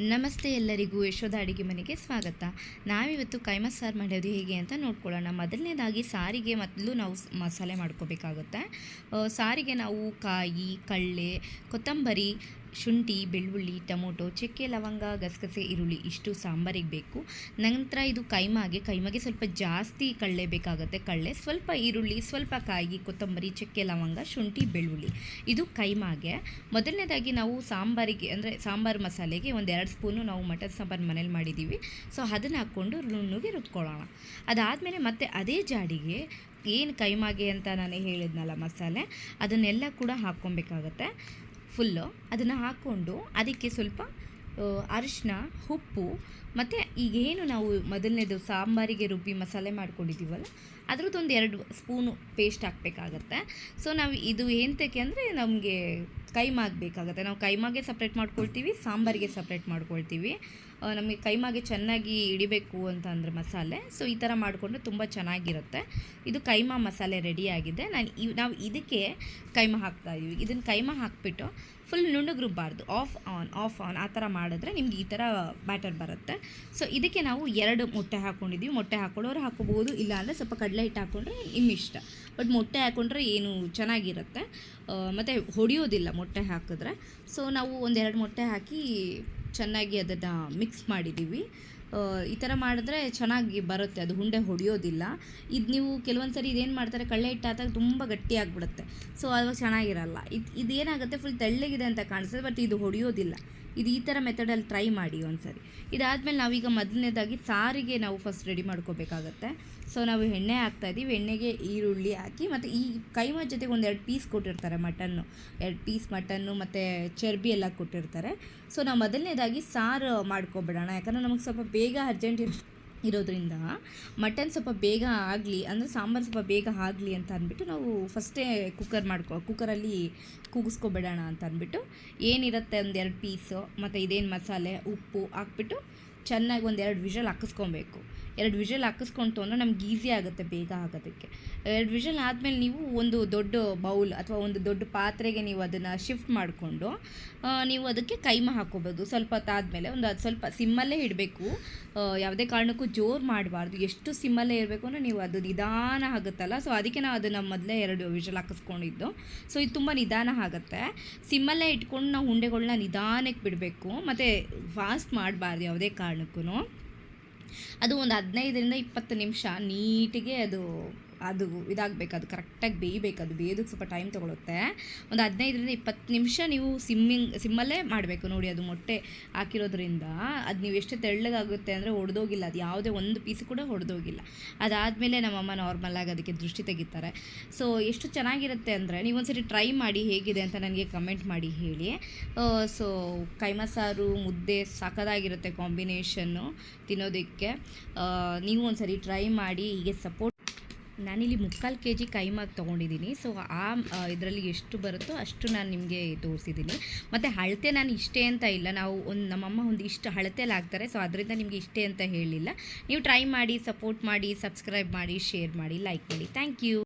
ನಮಸ್ತೆ ಎಲ್ಲರಿಗೂ ಯಶೋಧ ಅಡುಗೆ ಮನೆಗೆ ಸ್ವಾಗತ. ನಾವಿವತ್ತು ಕೈಮ ಸಾರು ಮಾಡೋದು ಹೇಗೆ ಅಂತ ನೋಡ್ಕೊಳ್ಳೋಣ. ಮೊದಲನೇದಾಗಿ ಸಾರಿಗೆ ಮೊದಲು ನಾವು ಮಸಾಲೆ ಮಾಡ್ಕೋಬೇಕಾಗುತ್ತೆ. ಸಾರಿಗೆ ನಾವು ಕಾಯಿ ಕಳ್ಳೆ ಕೊತ್ತಂಬರಿ ಶುಂಠಿ, ಬೆಳ್ಳುಳ್ಳಿ, ಟೊಮೊಟೊ, ಚಕ್ಕೆ, ಲವಂಗ, ಗಸಗಸೆ, ಈರುಳ್ಳಿ ಇಷ್ಟು ಸಾಂಬಾರಿಗೆ ಬೇಕು. ನಂತರ ಇದು ಕೈಮಾಗೆ ಕೈಮಾಗೆ ಸ್ವಲ್ಪ ಜಾಸ್ತಿ ಕಳ್ಳೆ ಬೇಕಾಗುತ್ತೆ. ಕಳ್ಳೆ ಸ್ವಲ್ಪ ಈರುಳ್ಳಿ, ಸ್ವಲ್ಪ ಕಾಯಿ, ಕೊತ್ತಂಬರಿ, ಚಕ್ಕೆ, ಲವಂಗ, ಶುಂಠಿ, ಬೆಳ್ಳುಳ್ಳಿ. ಇದು ಕೈಮಾಗೆ. ಮೊದಲನೇದಾಗಿ ನಾವು ಸಾಂಬಾರಿಗೆ ಅಂದರೆ ಸಾಂಬಾರು ಮಸಾಲೆಗೆ ಒಂದು ಎರಡು ಸ್ಪೂನು ನಾವು ಮಟನ್ ಸಾಂಬಾರು ಮನೇಲಿ ಮಾಡಿದ್ದೀವಿ. ಸೊ, ಅದನ್ನು ಹಾಕ್ಕೊಂಡು ನುಣ್ಣಗೆ ರುಬ್ಕೊಳ್ಳೋಣ. ಅದಾದಮೇಲೆ ಮತ್ತೆ ಅದೇ ಜಾಡಿಗೆ ಏನು ಕೈಮಾಗೆ ಅಂತ ನಾನು ಹೇಳಿದ್ನಲ್ಲ ಮಸಾಲೆ, ಅದನ್ನೆಲ್ಲ ಕೂಡ ಹಾಕ್ಕೊಬೇಕಾಗತ್ತೆ. ಫುಲ್ಲು ಅದನ್ನು ಹಾಕ್ಕೊಂಡು ಅದಕ್ಕೆ ಸ್ವಲ್ಪ ಅರಿಶಿನ ಉಪ್ಪು ಮತ್ತು ಈಗೇನು ನಾವು ಮೊದಲನೇದು ಸಾಂಬಾರಿಗೆ ರುಬ್ಬಿ ಮಸಾಲೆ ಮಾಡ್ಕೊಂಡಿದ್ದೀವಲ್ಲ ಅದ್ರದ್ದೊಂದು ಎರಡು ಸ್ಪೂನು ಪೇಸ್ಟ್ ಹಾಕಬೇಕಾಗತ್ತೆ. ಸೊ ನಾವು ಇದು ಏನಕ್ಕೆ ಅಂದರೆ ನಮಗೆ ಕೈಮಾಗ್ಬೇಕಾಗುತ್ತೆ. ನಾವು ಕೈಮಾಗೆ ಸಪ್ರೇಟ್ ಮಾಡ್ಕೊಳ್ತೀವಿ, ಸಾಂಬಾರಿಗೆ ಸಪ್ರೇಟ್ ಮಾಡ್ಕೊಳ್ತೀವಿ. ನಮಗೆ ಕೈಮಾಗೆ ಚೆನ್ನಾಗಿ ಹಿಡಿಬೇಕು ಅಂತ ಅಂದರೆ ಮಸಾಲೆ. ಸೊ ಈ ಥರ ಮಾಡಿಕೊಂಡ್ರೆ ತುಂಬ ಚೆನ್ನಾಗಿರುತ್ತೆ. ಇದು ಕೈಮಾ ಮಸಾಲೆ ರೆಡಿಯಾಗಿದೆ ನಾನು ಇವ್, ನಾವು ಇದಕ್ಕೆ ಕೈಮಾ ಹಾಕ್ತಾ ಇದ್ದೀವಿ ಇದನ್ನು ಕೈಮಾ ಹಾಕಿಬಿಟ್ಟು ಫುಲ್ ನುಣ್ಣಗೆ ರುಬ್ಬಾರ್ದು ಆಫ್ ಆನ್ ಆಫ್ ಆನ್ ಆ ಥರ ಮಾಡಿದ್ರೆ ನಿಮ್ಗೆ ಈ ಥರ ಬ್ಯಾಟರ್ ಬರುತ್ತೆ. ಸೊ ಇದಕ್ಕೆ ನಾವು ಎರಡು ಮೊಟ್ಟೆ ಹಾಕ್ಕೊಂಡಿದ್ದೀವಿ ಮೊಟ್ಟೆ ಹಾಕ್ಕೊಳ್ಳೋರು ಹಾಕೋಬೋದು ಇಲ್ಲ ಅಂದರೆ ಸ್ವಲ್ಪ ಕಡಲೆ ಹಿಟ್ಟು ಹಾಕ್ಕೊಂಡ್ರೆ ನಿಮ್ಮ ಇಷ್ಟ ಬಟ್ ಮೊಟ್ಟೆ ಹಾಕ್ಕೊಂಡ್ರೆ ಏನು ಚೆನ್ನಾಗಿರುತ್ತೆ. ಮತ್ತು ಹೊಡೆಯೋದಿಲ್ಲ ಮೊಟ್ಟೆ ಹಾಕಿದ್ರೆ. ಸೊ ನಾವು ಒಂದೆರಡು ಮೊಟ್ಟೆ ಹಾಕಿ ಚೆನ್ನಾಗಿ ಅದನ್ನು ಮಿಕ್ಸ್ ಮಾಡಿದ್ದೀವಿ ಈ ಥರ ಮಾಡಿದ್ರೆ ಚೆನ್ನಾಗಿ ಬರುತ್ತೆ, ಅದು ಹುಂಡೆ ಹೊಡೆಯೋದಿಲ್ಲ. ಇದು ನೀವು ಕೆಲವೊಂದು ಸರಿ ಇದೇನು ಮಾಡ್ತಾರೆ, ಕಳ್ಳೆ ಹಿಟ್ಟು ಹಾಕಿದಾಗ ತುಂಬ ಗಟ್ಟಿ ಆಗಿಬಿಡುತ್ತೆ. ಸೊ ಅವಾಗ ಚೆನ್ನಾಗಿರಲ್ಲ. ಇದು ಇದೇನಾಗುತ್ತೆ ಫುಲ್ ತೆಳ್ಳಗಿದೆ ಅಂತ ಕಾಣಿಸ್ತದೆ ಬಟ್ ಇದು ಹೊಡೆಯೋದಿಲ್ಲ. ಇದು ಈ ಥರ ಮೆಥಡಲ್ಲಿ ಟ್ರೈ ಮಾಡಿ ಒಂದ್ಸರಿ. ಇದಾದಮೇಲೆ ನಾವೀಗ ಮೊದಲನೇದಾಗಿ ಸಾರಿಗೆ ನಾವು ಫಸ್ಟ್ ರೆಡಿ ಮಾಡ್ಕೋಬೇಕಾಗತ್ತೆ. ಸೊ ನಾವು ಎಣ್ಣೆ ಹಾಕ್ತಾ ಇದ್ದೀವಿ ಎಣ್ಣೆಗೆ ಈರುಳ್ಳಿ ಹಾಕಿ, ಮತ್ತು ಈ ಕೈಮ ಜೊತೆಗೆ ಒಂದು ಎರಡು ಪೀಸ್ ಕೊಟ್ಟಿರ್ತಾರೆ ಮಟನ್ನು. ಎರಡು ಪೀಸ್ ಮಟನ್ನು, ಮತ್ತು ಚರ್ಬಿ ಎಲ್ಲ ಕೊಟ್ಟಿರ್ತಾರೆ. ಸೊ ನಾವು ಮೊದಲನೇದಾಗಿ ಸಾರು ಮಾಡ್ಕೊಬಿಡೋಣ. ಯಾಕಂದರೆ ನಮಗೆ ಸ್ವಲ್ಪ ಬೇಗ ಅರ್ಜೆಂಟ್ ಇರ್ ಇರೋದ್ರಿಂದ ಮಟನ್ ಸ್ವಲ್ಪ ಬೇಗ ಆಗಲಿ, ಅಂದರೆ ಸಾಂಬಾರು ಸ್ವಲ್ಪ ಬೇಗ ಆಗಲಿ ಅಂತ ಅಂದ್ಬಿಟ್ಟು ನಾವು ಫಸ್ಟೇ ಕುಕ್ಕರ್ ಮಾಡ್ಕೊ ಕುಕ್ಕರಲ್ಲಿ ಕೂಗಿಸ್ಕೊಬೇಡೋಣ ಅಂತ ಅಂದ್ಬಿಟ್ಟು ಏನಿರುತ್ತೆ ಒಂದು ಎರಡು ಪೀಸು ಮತ್ತು ಇದೇನು ಮಸಾಲೆ, ಉಪ್ಪು ಹಾಕ್ಬಿಟ್ಟು ಚೆನ್ನಾಗಿ ಒಂದೆರಡು ವಿಷಲ್ ಹಾಕಿಸ್ಕೊಬೇಕು. ಎರಡು ವಿಷಲ್ ಹಾಕಿಸ್ಕೊಂತು ಅಂದರೆ ನಮ್ಗೆ ಈಸಿ ಆಗುತ್ತೆ ಬೇಗ ಆಗೋದಕ್ಕೆ. ಎರಡು ವಿಷಲ್ ಆದಮೇಲೆ ನೀವು ಒಂದು ದೊಡ್ಡ ಬೌಲ್ ಅಥವಾ ಒಂದು ದೊಡ್ಡ ಪಾತ್ರೆಗೆ ನೀವು ಅದನ್ನು ಶಿಫ್ಟ್ ಮಾಡಿಕೊಂಡು ನೀವು ಅದಕ್ಕೆ ಕೈಮ ಹಾಕೋಬೋದು. ಸ್ವಲ್ಪ ಹೊತ್ತಾದಮೇಲೆ ಒಂದು ಅದು ಸ್ವಲ್ಪ ಸಿಮ್ಮಲ್ಲೇ ಇಡಬೇಕು. ಯಾವುದೇ ಕಾರಣಕ್ಕೂ ಜೋರು ಮಾಡಬಾರ್ದು. ಎಷ್ಟು ಸಿಮ್ಮಲ್ಲೇ ಇರಬೇಕು ಅಂದರೆ ನೀವು ಅದು ನಿಧಾನ ಆಗುತ್ತಲ್ಲ. ಸೊ ಅದಕ್ಕೆ ನಾವು ಅದನ್ನು ಮೊದಲೇ ಎರಡು ವಿಷಲ್ ಹಾಕಿಸ್ಕೊಂಡಿದ್ದು. ಸೊ ಇದು ತುಂಬ ನಿಧಾನ ಆಗುತ್ತೆ. ಸಿಮ್ಮಲ್ಲೇ ಇಟ್ಕೊಂಡು ನಾವು ಉಂಡೆಗಳನ್ನ ನಿಧಾನಕ್ಕೆ ಬಿಡಬೇಕು. ಮತ್ತು ಫಾಸ್ಟ್ ಮಾಡಬಾರ್ದು ಯಾವುದೇ ಕಾರಣಕ್ಕೂ ಅದು ಒಂದು ಹದಿನೈದರಿಂದ ಇಪ್ಪತ್ತು ನಿಮಿಷ ನೀಟಿಗೆ ಅದು ಅದು ಇದಾಗಬೇಕು, ಅದು ಕರೆಕ್ಟಾಗಿ ಬೇಯಬೇಕು, ಅದು ಬೇಯೋದಕ್ಕೆ ಸ್ವಲ್ಪ ಟೈಮ್ ತೊಗೊಳುತ್ತೆ. ಒಂದು ಹದಿನೈದರಿಂದ ಇಪ್ಪತ್ತು ನಿಮಿಷ ನೀವು ಸಿಮ್ಮಿಂಗ್, ಸಿಮ್ಮಲ್ಲೇ ಮಾಡಬೇಕು ನೋಡಿ ಅದು ಮೊಟ್ಟೆ ಹಾಕಿರೋದ್ರಿಂದ. ಅದು ನೀವು ಎಷ್ಟು ತೆಳ್ಳಗಾಗುತ್ತೆ ಅಂದರೆ ಒಡೆದೋಗಿಲ್ಲ, ಅದು ಯಾವುದೇ ಒಂದು ಪೀಸ್ ಕೂಡ ಹೊಡೆದೋಗಿಲ್ಲ ಅದಾದಮೇಲೆ ನಮ್ಮಮ್ಮ ನಾರ್ಮಲ್ಲಾಗಿ ಅದಕ್ಕೆ ದೃಷ್ಟಿ ತೆಗಿತಾರೆ. ಸೊ ಎಷ್ಟು ಚೆನ್ನಾಗಿರುತ್ತೆ ಅಂದರೆ ನೀವೊಂದ್ಸರಿ ಟ್ರೈ ಮಾಡಿ ಹೇಗಿದೆ ಅಂತ ನನಗೆ ಕಮೆಂಟ್ ಮಾಡಿ ಹೇಳಿ. ಸೊ ಕೈಮಸಾರು ಮುದ್ದೆ ಸಾಕದಾಗಿರುತ್ತೆ ಕಾಂಬಿನೇಷನ್ನು ತಿನ್ನೋದಕ್ಕೆ. ನೀವು ಒಂದ್ಸರಿ ಟ್ರೈ ಮಾಡಿ ಹೀಗೆ ಸಪೋರ್ಟ್ ನಾನಿಲ್ಲಿ ಮುಕ್ಕಾಲು ಕೆ ಜಿ ಕೈಮಾಗ್ ತೊಗೊಂಡಿದ್ದೀನಿ. ಸೊ ಆ ಇದರಲ್ಲಿ ಎಷ್ಟು ಬರುತ್ತೋ ಅಷ್ಟು ನಾನು ನಿಮಗೆ ತೋರಿಸಿದ್ದೀನಿ. ಮತ್ತು ಅಳತೆ ನಾನು ಇಷ್ಟೇ ಅಂತ ಇಲ್ಲ. ನಾವು ಒಂದು ನಮ್ಮಮ್ಮ ಒಂದು ಇಷ್ಟು ಅಳತೆಯಲ್ಲಿ ಹಾಕ್ತಾರೆ. ಸೊ ಅದರಿಂದ ನಿಮಗೆ ಇಷ್ಟೇ ಅಂತ ಹೇಳಿಲ್ಲ. ನೀವು ಟ್ರೈ ಮಾಡಿ ಸಪೋರ್ಟ್ ಮಾಡಿ ಸಬ್ಸ್ಕ್ರೈಬ್ ಮಾಡಿ ಶೇರ್ ಮಾಡಿ ಲೈಕ್ ಮಾಡಿ. Thank you